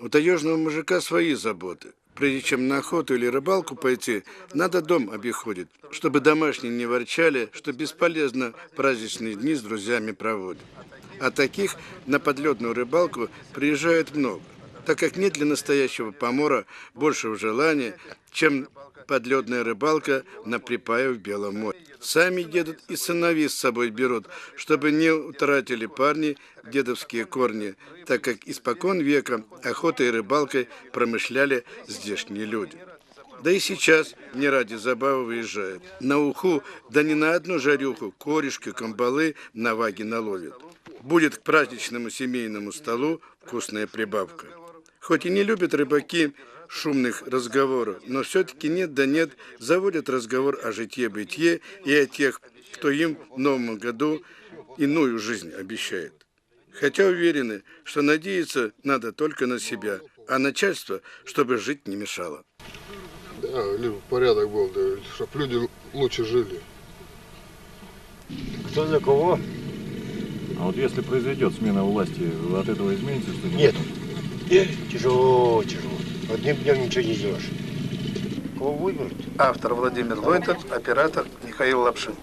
У таежного мужика свои заботы. Прежде чем на охоту или рыбалку пойти, надо дом обиходить, чтобы домашние не ворчали, что бесполезно праздничные дни с друзьями проводят. А таких на подледную рыбалку приезжает много, так как нет для настоящего помора большего желания, чем подледная рыбалка на припае в Белом море. Сами едут и сыновей с собой берут, чтобы не утратили парни дедовские корни, так как испокон века охотой и рыбалкой промышляли здешние люди. Да и сейчас не ради забавы выезжают. На уху, да не на одну жарюху, корешки, камбалы на ваги наловят. Будет к праздничному семейному столу вкусная прибавка. Хоть и не любят рыбаки шумных разговоров, но все-таки нет да нет заводят разговор о житье-бытие и о тех, кто им в новом году иную жизнь обещает. Хотя уверены, что надеяться надо только на себя, а начальство, чтобы жить не мешало. Да, либо порядок был, да, чтобы люди лучше жили. Кто за кого? А вот если произойдет смена власти, вы от этого изменится что-нибудь? Нет. Э, Тяжело, тяжело. Одним днем ничего не сделаешь. Кого выберут? Автор Владимир Войтов, оператор Михаил Лапшин.